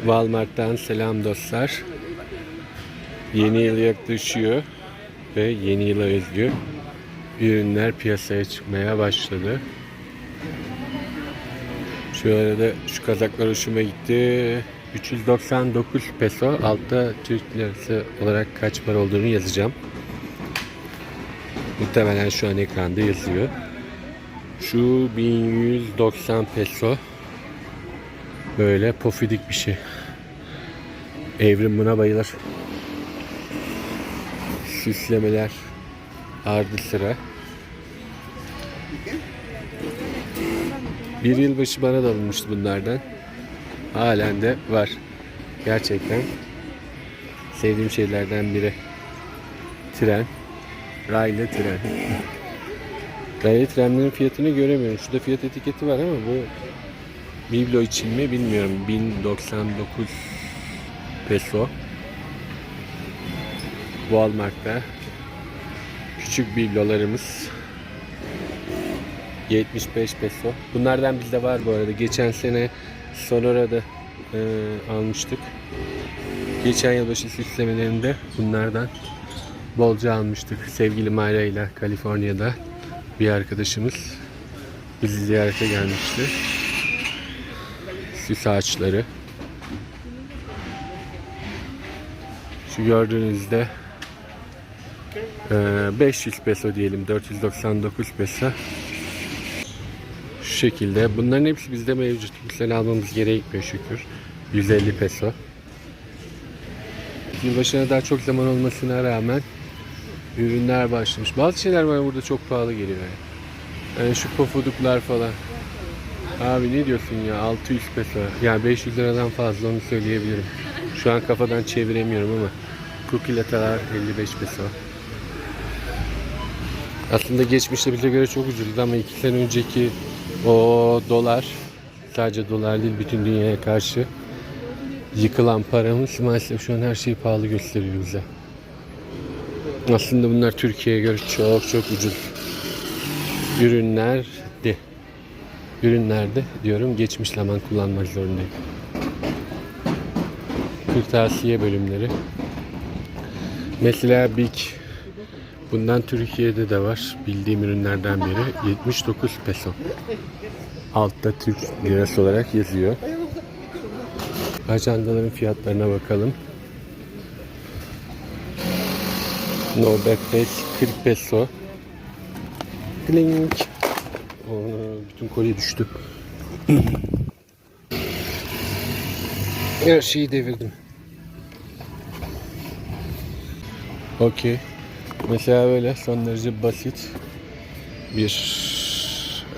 Walmart'tan selam dostlar. Yeni yıl yaklaşıyor ve yeni yıla özgü ürünler piyasaya çıkmaya başladı. Şu arada şu kazaklar hoşuma gitti. 399 peso. Altta Türk lirası olarak kaç para olduğunu yazacağım. Muhtemelen şu an ekranda yazıyor. Şu 1190 peso. Böyle pofidik bir şey. Evrim buna bayılır. Süslemeler ardı sıra. Bir yılbaşı bana da alınmıştı bunlardan. Halen de var. Gerçekten sevdiğim şeylerden biri. Tren. Raylı tren. Raylı trenlerin fiyatını göremiyorum. Şurada fiyat etiketi var ama bu Biblo için mi bilmiyorum. 1099 peso. Walmart'ta küçük biblolarımız 75 peso. Bunlardan bizde var bu arada. Geçen sene Sonora'da e, almıştık. Geçen yılbaşı süslemelerinde bunlardan bolca almıştık. Sevgili Mayra ile Kaliforniya'da bir arkadaşımız bizi ziyarete gelmişti. Süs ağaçları. Şu gördüğünüzde e, 500 peso diyelim 499 peso şu şekilde. Bunların hepsi bizde mevcut. Sene almamız gerekmiyor şükür. 150 peso. Yılbaşına daha çok zaman olmasına rağmen ürünler başlamış. Bazı şeyler bana burada çok pahalı geliyor. Yani, yani şu pofuduklar falan. Abi ne diyorsun ya 600 peso. Yani 500 liradan fazla onu söyleyebilirim. Şu an kafadan çeviremiyorum ama kukilatalar 55 peso. Aslında geçmişte bize göre çok ucuzdu ama iki sene önceki o dolar sadece dolar değil bütün dünyaya karşı yıkılan paramız maalesef şu an her şeyi pahalı gösteriyor bize. Aslında bunlar Türkiye'ye göre çok çok ucuz ürünlerdi. Ürünlerde diyorum geçmiş zaman kullanmak zorundayım. Kırtasiye bölümleri. Mesela Big Bundan Türkiye'de de var. Bildiğim ürünlerden biri. 79 peso. Altta Türk lirası olarak yazıyor. Ajandaların fiyatlarına bakalım. No backpack 40 peso. Klink. Bütün kolye düştü. Her şeyi devirdim. Okey. Mesela böyle son derece basit bir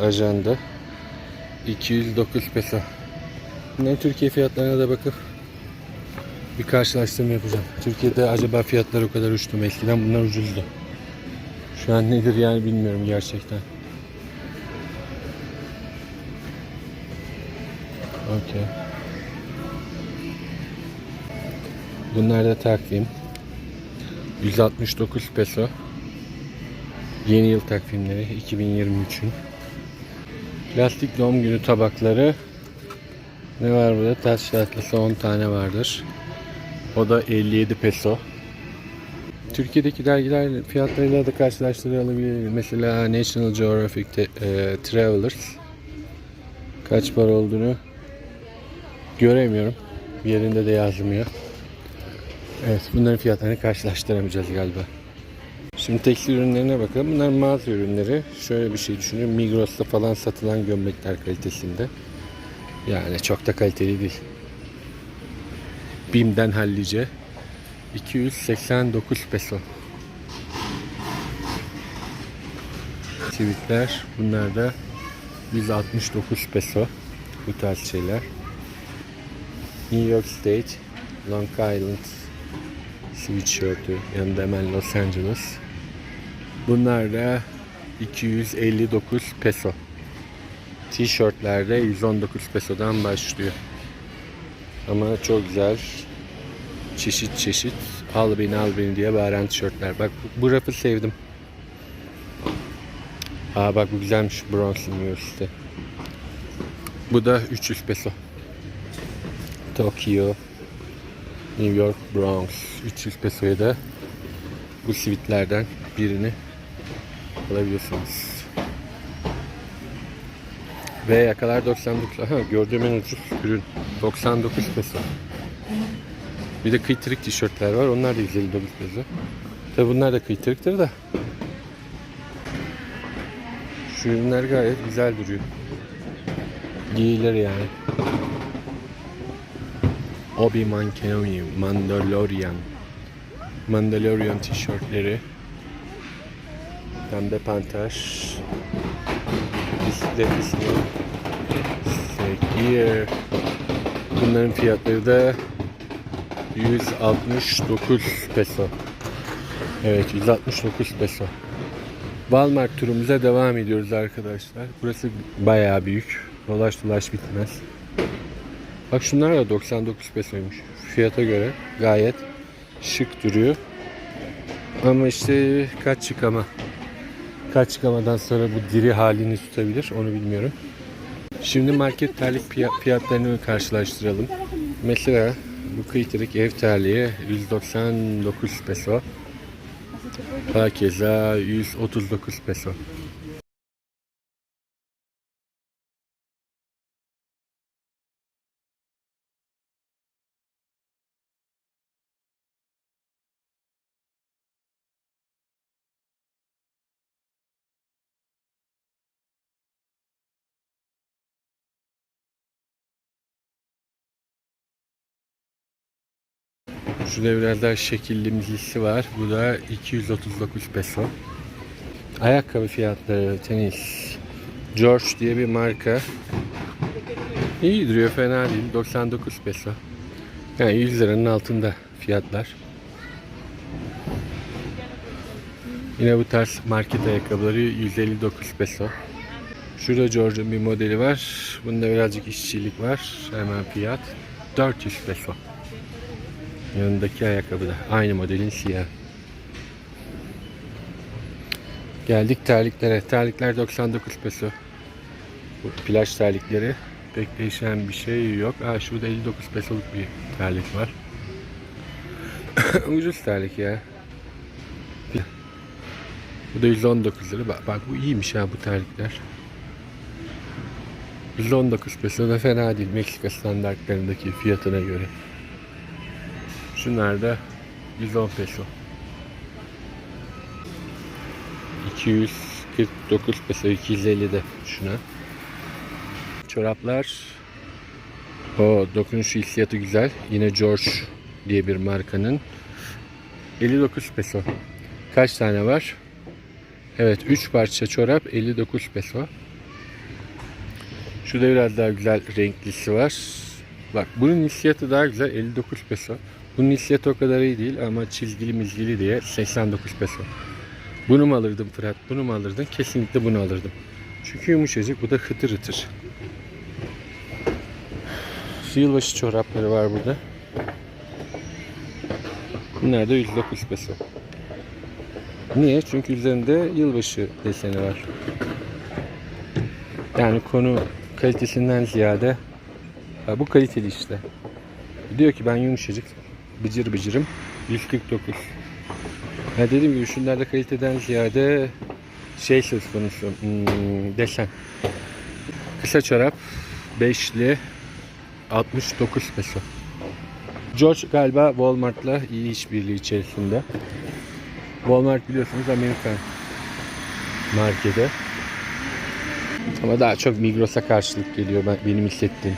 ajanda. 209 peso. Bunların Türkiye fiyatlarına da bakıp bir karşılaştırma yapacağım. Türkiye'de acaba fiyatlar o kadar uçtu mu? Eskiden bunlar ucuzdu. Şu an nedir yani bilmiyorum gerçekten. Okey. Bunlar da takvim. 169 peso. Yeni yıl takvimleri 2023'ün. Plastik doğum günü tabakları. Ne var burada? Taş tatlısı 10 tane vardır. O da 57 peso. Türkiye'deki dergiler fiyatlarıyla da karşılaştırılabilir. Mesela National Geographic e, Travelers kaç para olduğunu göremiyorum. Bir yerinde de yazmıyor. Evet bunların fiyatlarını karşılaştıramayacağız galiba. Şimdi tekstil ürünlerine bakalım. Bunlar mağaza ürünleri. Şöyle bir şey düşünün. Migros'ta falan satılan gömlekler kalitesinde. Yani çok da kaliteli değil. Bim'den hallice. 289 peso. Sivitler. Bunlar da 169 peso. Bu tarz şeyler. New York State, Long Island sweatshirt'ü yanında hemen Los Angeles. Bunlar da 259 peso. Tişörtlerde 119 pesodan başlıyor. Ama çok güzel. Çeşit çeşit al beni al beni diye bağıran tişörtler. Bak bu, bu rafı sevdim. Aa bak bu güzelmiş Bronx University. Bu da 300 peso. Tokyo, New York, Bronx 300 pesoya da bu sivitlerden birini alabiliyorsunuz. Ve yakalar 99. Aha gördüğüm en ucuz ürün 99 peso. Bir de kıytırık tişörtler var. Onlar da 159 peso. Tabi bunlar da kıytırıktır da. Şu ürünler gayet güzel duruyor. Giyilir yani. Obi-Wan Kenobi, Mandalorian. Mandalorian tişörtleri. Pembe panter. Bisiklet ismi. Sekir. Bunların fiyatları da 169 peso. Evet 169 peso. Walmart turumuza devam ediyoruz arkadaşlar. Burası bayağı büyük. Dolaş dolaş bitmez. Bak şunlar da 99 pesoymuş. Fiyata göre gayet şık duruyor. Ama işte kaç çıkama. Kaç çıkamadan sonra bu diri halini tutabilir onu bilmiyorum. Şimdi market terlik fiya- fiyatlarını karşılaştıralım. Mesela bu kıytırık ev terliği 199 peso. Hakeza 139 peso. Şurada biraz şekilli mizlisi var. Bu da 239 peso. Ayakkabı fiyatları tenis. George diye bir marka. İyi duruyor fena değil. 99 peso. Yani 100 liranın altında fiyatlar. Yine bu tarz market ayakkabıları 159 peso. Şurada George'un bir modeli var. Bunda birazcık işçilik var. Hemen fiyat 400 peso. Yanındaki ayakkabı da aynı modelin siyah. Geldik terliklere. Terlikler 99 peso. Bu plaj terlikleri. Pek değişen bir şey yok. Aa şurada 59 pesoluk bir terlik var. Ucuz terlik ya. Bu da 119 lira. Bak, bak bu iyiymiş ha bu terlikler. 119 peso da fena değil Meksika standartlarındaki fiyatına göre. Şunlar da 110 peso. 249 peso 250 de şuna. Çoraplar. O dokunuş hissiyatı güzel. Yine George diye bir markanın. 59 peso. Kaç tane var? Evet 3 parça çorap 59 peso. Şurada biraz daha güzel renklisi var. Bak bunun hissiyatı daha güzel 59 peso. Bunun hissiyatı o kadar iyi değil ama çizgili mizgili diye 89 peso. Bunu mu alırdım Fırat? Bunu mu alırdın? Kesinlikle bunu alırdım. Çünkü yumuşacık. Bu da hıtır hıtır. Şu Yılbaşı çorapları var burada. Bunlar da 109 peso. Niye? Çünkü üzerinde yılbaşı deseni var. Yani konu kalitesinden ziyade bu kaliteli işte. Diyor ki ben yumuşacık bıcır bıcırım 149. Ya dediğim gibi şunlarda kaliteden ziyade şey söz konusu hmm, desen. Kısa çorap 5'li 69 peso. George galiba Walmart'la iyi işbirliği içerisinde. Walmart biliyorsunuz Amerikan markete. Ama daha çok Migros'a karşılık geliyor ben, benim hissettiğim.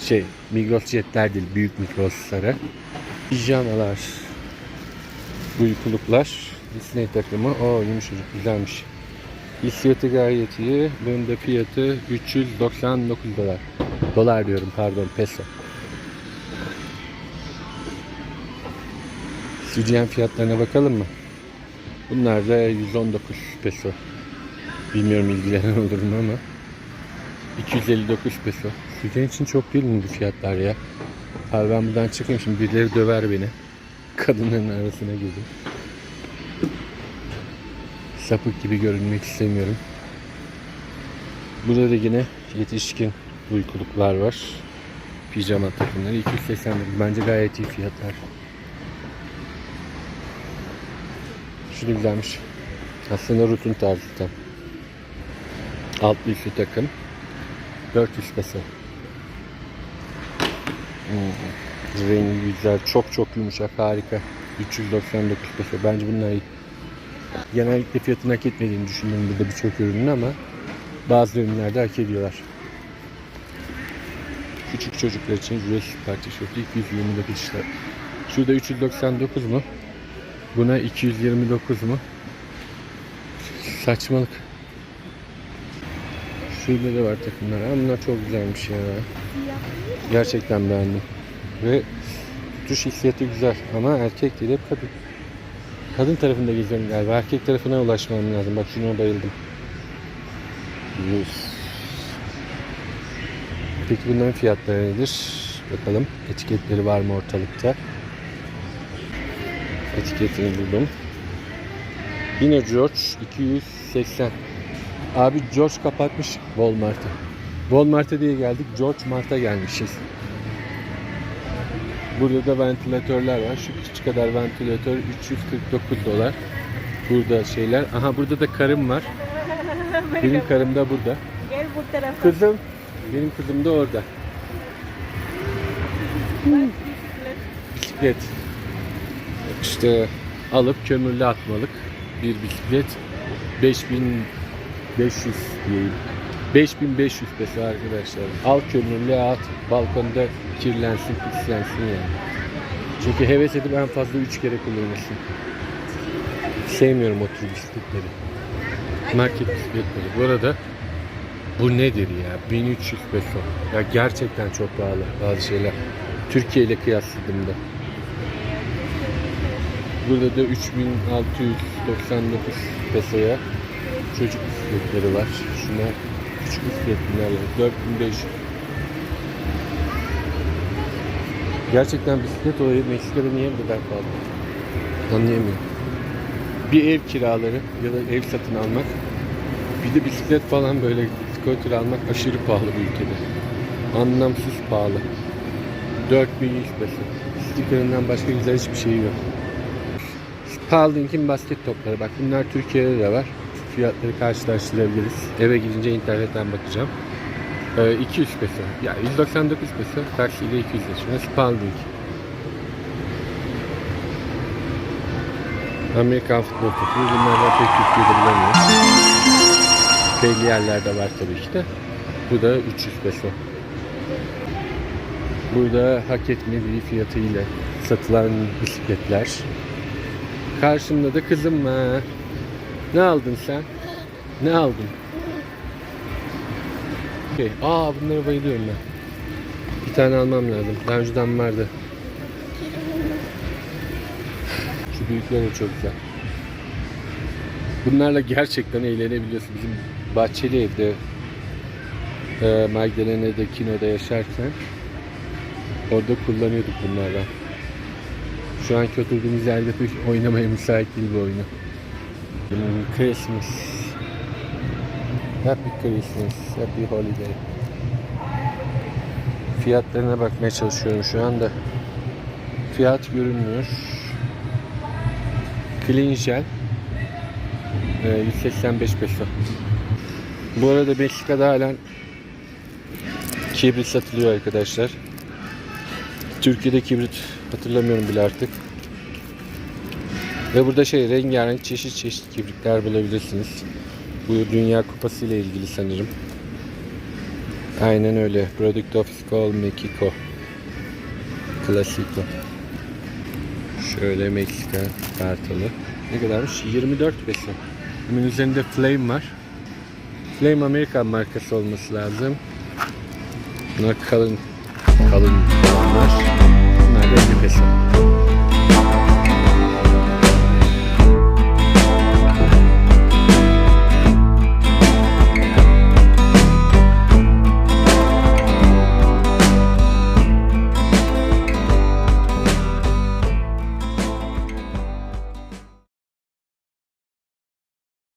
Şey Migros jetler değil büyük Migros'lara. Pijamalar. Uykuluklar. Disney takımı. O yumuşacık güzelmiş. Hissiyatı gayet iyi. Bunun fiyatı 399 dolar. Dolar diyorum pardon peso. CGM fiyatlarına bakalım mı? Bunlar da 119 peso. Bilmiyorum ilgilenen olur mu ama. 259 peso. Sütyen için çok değil mi bu fiyatlar ya? Abi ben buradan çıkayım şimdi birileri döver beni. Kadınların arasına girdim. Sapık gibi görünmek istemiyorum. Burada da yine yetişkin uykuluklar var. Pijama takımları 280 lira. Bence gayet iyi fiyatlar. Şunu güzelmiş. Aslında rutun tarzı tam. Altlı üstlü takım. 400 peso. Rengi güzel. Çok çok yumuşak. Harika. 399 peso. Bence bunlar iyi. Genellikle fiyatını hak etmediğini düşünüyorum burada birçok ürünün ama bazı ürünlerde hak ediyorlar. Küçük çocuklar için Jurassic Park tişörtü 229 lira. Şurada 399 mu? Buna 229 mu? Saçmalık. Şurada da var takımlar. Ama bunlar çok güzelmiş ya. Gerçekten beğendim. Ve tutuş hissiyatı güzel. Ama erkek değil hep kadın. Kadın tarafında geziyorum galiba. Erkek tarafına ulaşmam lazım. Bak şuna bayıldım. Yüz. Peki bunların fiyatları nedir? Bakalım. Etiketleri var mı ortalıkta? Etiketini buldum. Yine George 280. Abi George kapatmış Walmart'ı. Walmart'a diye geldik. George Mart'a gelmişiz. Burada da ventilatörler var. Şu küçük kadar ventilatör 349 dolar. Burada şeyler. Aha burada da karım var. Benim karım da burada. Gel bu tarafa. Kızım. Benim kızım da orada. Bisiklet. İşte alıp kömürlü atmalık bir bisiklet 5500 diyeyim. 5500 peso arkadaşlar. Al kömürlü at. Balkonda kirlensin, pislensin yani. Çünkü heves edip en fazla 3 kere kullanırsın. Sevmiyorum o tür bisikletleri. Market bisikletleri. Bu arada bu nedir ya? 1300 peso. Ya gerçekten çok pahalı bazı şeyler. Türkiye ile kıyasladığımda. Burada da 3699 pesoya çocuk bisikletleri var. Şuna küçük var. 4500. Gerçekten bisiklet olayı Meksika'da niye bu kadar pahalı? Anlayamıyorum. Bir ev kiraları ya da ev satın almak bir de bisiklet falan böyle scooter almak aşırı pahalı bu ülkede. Anlamsız pahalı. 4100 peso. Sticker'ından başka güzel hiçbir şey yok. Pahalı'nın basket topları. Bak bunlar Türkiye'de de var. Fiyatları karşılaştırabiliriz. Eve gidince internetten bakacağım. Ee, 200 peso. Ya 199 peso. Taksiyle 200 lira. Şurası Pahalı'nın. Amerikan futbol topu. Bunlardan pek Türkiye'de bulamıyor. Belli yerlerde var tabii de. Bu da 300 peso. Burada hak etmediği fiyatıyla satılan bisikletler. Karşımda da kızım var. Ne aldın sen? Ne aldın? Şey, aa bunlara bayılıyorum ben. Bir tane almam lazım. Daha önceden vardı. Şu büyükler de çok güzel. Bunlarla gerçekten eğlenebiliyorsun. Bizim bahçeli evde e, Magdalena'da kinoda yaşarken orada kullanıyorduk bunlarla. Şu anki oturduğumuz yerde pek oynamaya müsait değil bu oyunu. Christmas. Happy Christmas. Happy Holiday. Fiyatlarına bakmaya çalışıyorum şu anda. Fiyat görünmüyor. Clean Gel. Ee, 185 peso. Bu arada Meksika'da halen kibrit satılıyor arkadaşlar. Türkiye'de kibrit hatırlamıyorum bile artık. Ve burada şey rengarenk çeşit çeşit kibritler bulabilirsiniz. Bu Dünya Kupası ile ilgili sanırım. Aynen öyle. Product of Skull Mexico. Clasico. Şöyle Meksika kartalı. Ne kadarmış? 24 peso. Bunun üzerinde Flame var. Flame Amerikan markası olması lazım. Bunlar kalın kalın olanlar. Bunlar da 50 peso.